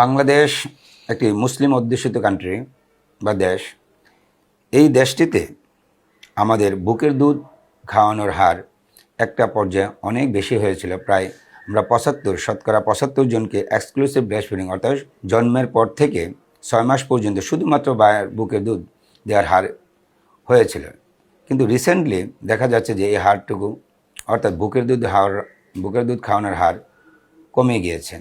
বাংলাদেশ একটি মুসলিম অধ্যুষিত কান্ট্রি বা দেশ। এই দেশটিতে আমাদের বুকের দুধ খাওয়ানোর হার একটা পর্যায়ে অনেক বেশি হয়েছিল। প্রায় আমরা পঁচাত্তর, শতকরা পঁচাত্তর জনকে এক্সক্লুসিভ ব্রেস্ট ফিডিং অর্থাৎ জন্মের পর থেকে ছয় মাস পর্যন্ত শুধুমাত্র বায়ের বুকের দুধ দেওয়ার হার হয়েছিল। কিন্তু রিসেন্টলি দেখা যাচ্ছে যে এই হারটুকু অর্থাৎ বুকের দুধ হার বুকের দুধ খাওয়ানোর হার কমে গিয়েছে।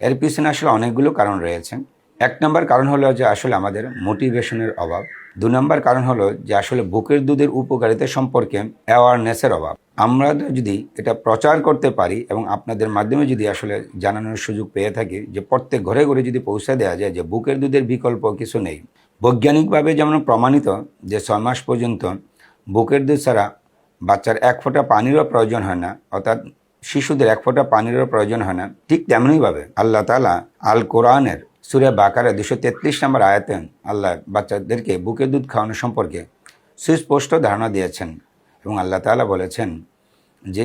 এর পিছনে আসলে অনেকগুলো কারণ রয়েছে। এক নম্বর কারণ হলো যে আসলে আমাদের মোটিভেশনের অভাব। দু নম্বর কারণ হলো যে আসলে বুকের দুধের উপকারিতা সম্পর্কে অ্যাওয়ারনেসের অভাব। আমরা যদি এটা প্রচার করতে পারি এবং আপনাদের মাধ্যমে যদি আসলে জানানোর সুযোগ পেয়ে থাকি যে প্রত্যেক ঘরে ঘরে যদি পৌঁছে দেওয়া যায় যে বুকের দুধের বিকল্প কিছু নেই। বৈজ্ঞানিকভাবে যেমন প্রমাণিত যে ছয় মাস পর্যন্ত বুকের দুধ ছাড়া বাচ্চার এক ফোঁটা পানিরও প্রয়োজন হয় না, অর্থাৎ শিশুদের এক ফোঁটা পানিরও প্রয়োজন হয় না। ঠিক তেমনইভাবে আল্লাহ তালা আল কোরআনের সুরে বাকারে দুশো তেত্রিশ নম্বর আয়াতেন আল্লাহ বাচ্চাদেরকে বুকের দুধ খাওয়ানো সম্পর্কে সুস্পষ্ট ধারণা দিয়েছেন এবং আল্লাহ তালা বলেছেন যে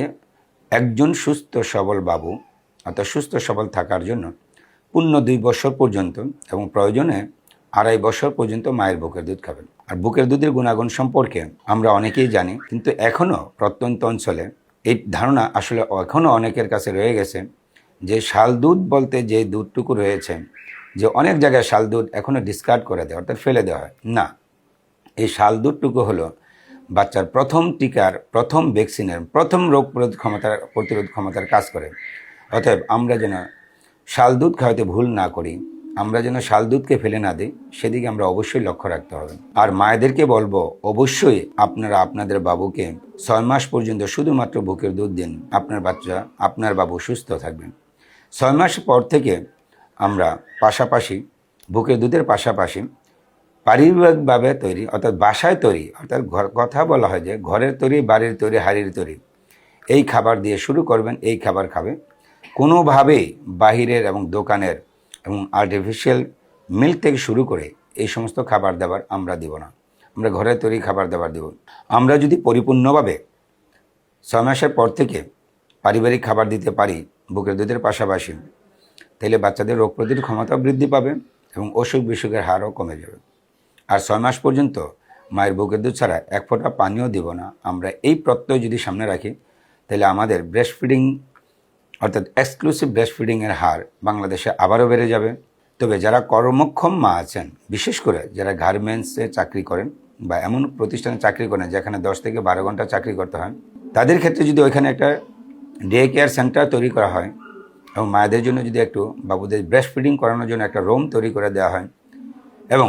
একজন সুস্থ সবল বাবু অর্থাৎ সুস্থ সবল থাকার জন্য পূর্ণ দুই বছর পর্যন্ত এবং প্রয়োজনে আড়াই বছর পর্যন্ত মায়ের বুকের দুধ খাবেন। আর বুকের দুধের গুণাগুণ সম্পর্কে আমরা অনেকেই জানি, কিন্তু এখনও প্রত্যন্ত অঞ্চলে এই ধারণা আসলে এখনও অনেকের কাছে রয়ে গেছে যে শাল দুধ বলতে যে দুধটুকু রয়েছে, যে অনেক জায়গায় শাল দুধ এখনও ডিসকার্ড করে দেয়, অর্থাৎ ফেলে দেওয়া হয়। না, এই শাল দুধটুকু হলো বাচ্চার প্রথম টিকার, প্রথম ভ্যাকসিনের প্রথম রোগ প্রতিরোধ ক্ষমতার প্রতিরোধ ক্ষমতার কাজ করে। অতএব আমরা যেন শাল দুধ খাওয়াতে ভুল না করি। আমরা যেন শাল দুধকে ফেলে না দিই, সেদিকে আমরা অবশ্যই লক্ষ্য রাখতে হবে। আর মায়েদেরকে বলব, অবশ্যই আপনারা আপনাদের বাবুকে ছয় মাস পর্যন্ত শুধুমাত্র বুকের দুধ দিন। আপনার বাচ্চা, আপনার বাবু সুস্থ থাকবেন। ছয় মাস পর থেকে আমরা পাশাপাশি, বুকের দুধের পাশাপাশি পারিবারিকভাবে তৈরি, অর্থাৎ বাসায় তৈরি, অর্থাৎ ঘর, কথা বলা হয় যে ঘরের তৈরি, বাড়ির তৈরি, হাড়ির তৈরি, এই খাবার দিয়ে শুরু করবেন, এই খাবার খাবে। কোনোভাবেই বাহিরের এবং দোকানের এবং আর্টিফিশিয়াল মিল্ক থেকে শুরু করে এই সমস্ত খাবার দাবার আমরা দেব না। আমরা ঘরে তৈরি খাবার দাবার দেব। আমরা যদি পরিপূর্ণভাবে ছয় মাসের পর থেকে পারিবারিক খাবার দিতে পারি, বুকের দুধের পাশাপাশি, তাহলে বাচ্চাদের রোগ প্রতিরোধ ক্ষমতা বৃদ্ধি পাবে এবং অসুখ বিসুখের হারও কমে যাবে। আর ছয় মাস পর্যন্ত মায়ের বুকের দুধ ছাড়া এক ফোঁটা পানিও দিব না। আমরা এই প্রত্যয় যদি সামনে রাখি, তাহলে আমাদের ব্রেস্ট ফিডিং অর্থাৎ এক্সক্লুসিভ ব্রেস্ট ফিডিংয়ের হার বাংলাদেশে আবারও বেড়ে যাবে। তবে যারা কর্মক্ষম মা আছেন, বিশেষ করে যারা গার্মেন্টসে চাকরি করেন বা এমন প্রতিষ্ঠানে চাকরি করেন যেখানে দশ থেকে বারো ঘণ্টা চাকরি করতে হয়, তাদের ক্ষেত্রে যদি ওইখানে একটা ডে কেয়ার সেন্টার তৈরি করা হয় এবং মায়েদের জন্য যদি একটু বাবুদের ব্রেস্ট ফিডিং করানোর জন্য একটা রুম তৈরি করে দেওয়া হয় এবং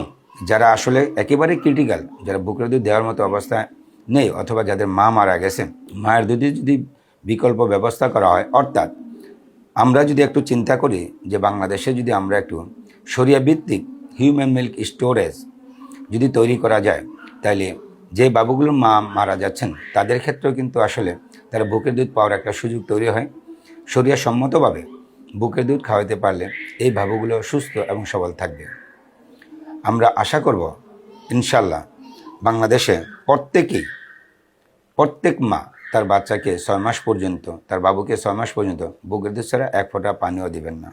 যারা আসলে একেবারে ক্রিটিক্যাল যারা বুকের দুধ দেওয়ার মতো অবস্থা নেই অথবা যাদের মা মারা গেছে, মায়ের দুধে যদি বিকল্প ব্যবস্থা করা হয়। অর্থাৎ আমরা যদি একটু চিন্তা করি যে বাংলাদেশে যদি আমরা একটু সরিয়া ভিত্তিক হিউম্যান মিল্ক স্টোরেজ যদি তৈরি করা যায় তাহলে যে বাবুগুলো মা মারা যাচ্ছেন, তাদের ক্ষেত্রেও কিন্তু আসলে তারা বুকের দুধ পাওয়ার একটা সুযোগ তৈরি হয়। শরিয়া সম্মতভাবে বুকের দুধ খাওয়াতে পারলে এই বাবুগুলো সুস্থ এবং সবল থাকবে। আমরা আশা করব ইনশাল্লাহ বাংলাদেশে প্রত্যেকেই, প্রত্যেক মা তার বাচ্চাকে ছয় মাস পর্যন্ত, তার বাবুকে ছয় মাস পর্যন্ত বুকের দুধ ছাড়া এক ফোঁটা পানিও দিবেন না।